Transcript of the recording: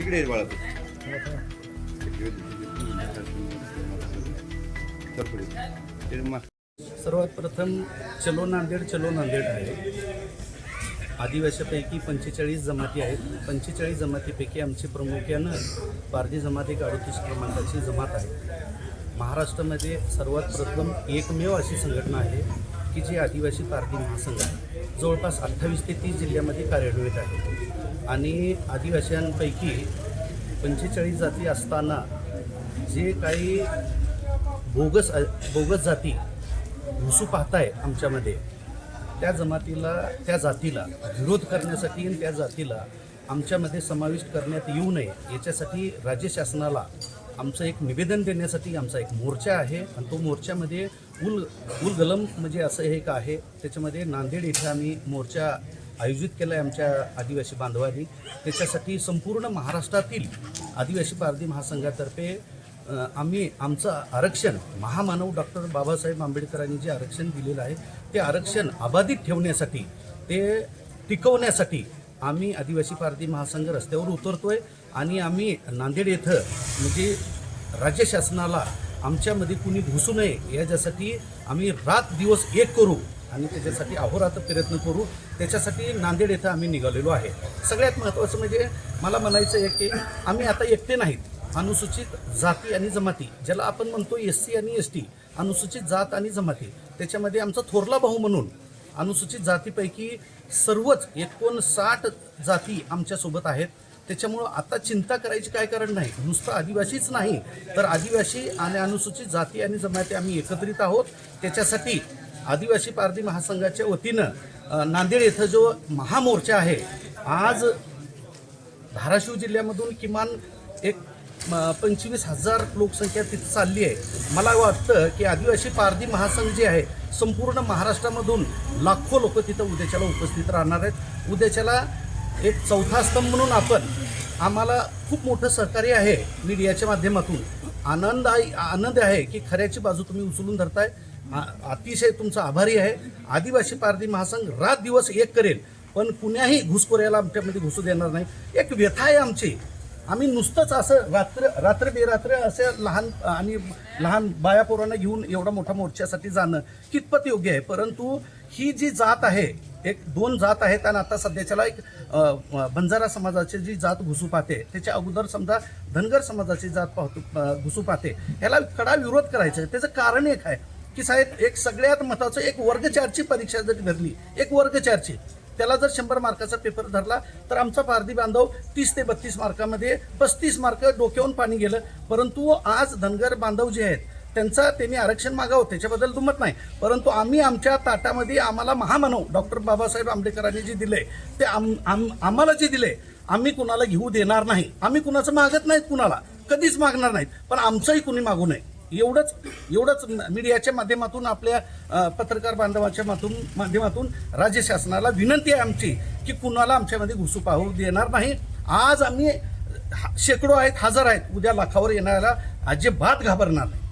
इकडे बाळा सर्वात प्रथम चलो नांदेड चलो नांदेड आहे. आदिवासीपैकी पंचेचाळीस जमाती आहेत. पंचेचाळीस जमातीपैकी आमची प्रामुख्यानं पारधी जमात एक अडतीस क्रमांकाची जमात आहे. महाराष्ट्रामध्ये सर्वात प्रथम एकमेव अशी संघटना आहे. की जे आदिवासी पारधी महासंघ आहे जवळपास अठ्ठावीस ते तीस जिल्ह्यामध्ये कार्यान्वित आहे. आणि आदिवासीयांपैकी पंचेचाळीस जाती असताना जे काही बोगस बोगस जाती घुसू पाहताय आमच्यामध्ये त्या जमातीला त्या जातीला विरोध करण्यासाठी आणि त्या जातीला आमच्यामध्ये समाविष्ट करण्यात येऊ नये याच्यासाठी राज्य शासनाला आमचं एक निवेदन देण्यासाठी आमचा एक मोर्चा आहे. आणि तो मोर्चामध्ये उल उलगलम म्हणजे असं एक आहे. त्याच्यामध्ये नांदेड इथे आम्ही मोर्चा आयोजित केला आहे आमच्या आदिवासी बांधवांनी. त्याच्यासाठी संपूर्ण महाराष्ट्रातील आदिवासी पारधी महासंघातर्फे आम्ही आमचं आरक्षण महामानव डॉक्टर बाबासाहेब आंबेडकरांनी जे आरक्षण दिलेलं आहे ते आरक्षण अबाधित ठेवण्यासाठी ते टिकवण्यासाठी आम्ही आदिवासी पारधी महासंघ रस्त्यावर उतरतो आहे आणि आम्ही नांदेड येथं म्हणजे राज्य शासनाला आमच्यामध्ये कुणी घुसू नये याच्यासाठी आम्ही रात दिवस एक करू आणि त्याच्यासाठी अहोरात्र प्रयत्न करू. त्याच्यासाठी नांदेड येथं आम्ही निघालेलो आहे. सगळ्यात महत्त्वाचं म्हणजे मला म्हणायचं आहे की आम्ही आता एकटे नाहीत. अनुसूचित जाती आणि जमाती ज्याला आपण म्हणतो एस सी आणि एस टी अनुसूचित जात आणि जमाती त्याच्यामध्ये आमचा थोरला भाऊ म्हणून अनुसूचित जातीपैकी सर्वच एकोणसाठ जाती आमच्यासोबत आहेत. त्याच्यामुळं आता चिंता करायची काय कारण नाही. नुसतं आदिवासीच नाही तर आदिवासी आणि अनुसूचित जाती आणि जमाती आम्ही एकत्रित आहोत. त्याच्यासाठी आदिवासी पारधी महासंघाच्या वतीनं नांदेड येथं जो महामोर्चा आहे आज धाराशिव जिल्ह्यामधून किमान एक म, पंचवीस हजार लोकसंख्या तिथं चालली आहे. मला वाटतं की आदिवासी पारधी महासंघ जे आहे संपूर्ण महाराष्ट्रामधून लाखो लोक तिथं उद्याच्याला उपस्थित राहणार आहेत. उद्याच्याला एक चौथा स्तंभ म्हणून आपण आम्हाला खूप मोठं सहकार्य आहे मीडियाच्या माध्यमातून. आनंद आहे आनंद आहे की खऱ्याची बाजू तुम्ही उचलून धरताय. अतिशय तुमचा आभारी आहे. आदिवासी पारधी महासंघ रात दिवस एक करेल पण कुण्याही घुसखोऱ्याला आमच्यामध्ये घुसू देणार नाही. एक व्यथा आहे आमची. आम्ही नुसतंच असं रात्र रात्र बेरात्र असे लहान आणि लहान बायापोरांना घेऊन एवढा मोठा मोर्चासाठी जाणं कितपत योग्य आहे? परंतु ही जी जात आहे एक दोन जात आहेत आणि आता सध्याच्याला एक बंजारा समाजाची जी जात घुसू पाहते त्याच्या अगोदर समजा धनगर समाजाची जात पाहतो घुसू पाहते ह्याला कडा विरोध करायचा. आहे त्याचं कारण एक आहे की साहेब एक सगळ्यात महत्वाचं एक वर्ग चारची परीक्षा जर धरली एक वर्ग चारची त्याला जर शंभर मार्काचा पेपर धरला तर आमचा पारधी बांधव तीस ते बत्तीस मार्कामध्ये पस्तीस मार्क डोक्यावून पाणी गेलं. परंतु आज धनगर बांधव जे आहेत त्यांचा त्यांनी आरक्षण मागावं त्याच्याबद्दल दुमत नाही. परंतु आम्ही आमच्या ताटामध्ये आम्हाला महामानव डॉक्टर बाबासाहेब आंबेडकरांनी जे दिले ते आम आम आम्हाला जे दिले आम्ही कुणाला घेऊ देणार नाही. आम्ही कुणाचं मागत नाहीत कुणाला. कधीच मागणार नाहीत. पण आमचंही कुणी मागू नये. एवढंच एवढंच मीडियाच्या माध्यमातून आपल्या पत्रकार बांधवाच्या मातून माध्यमातून राज्य शासनाला विनंती आहे आमची की कुणाला आमच्यामध्ये घुसू पाहू देणार नाही. आज आम्ही शेकडो आहेत हजार आहेत. उद्या लाखावर येणाऱ्याला अजिबात घाबरणार नाही.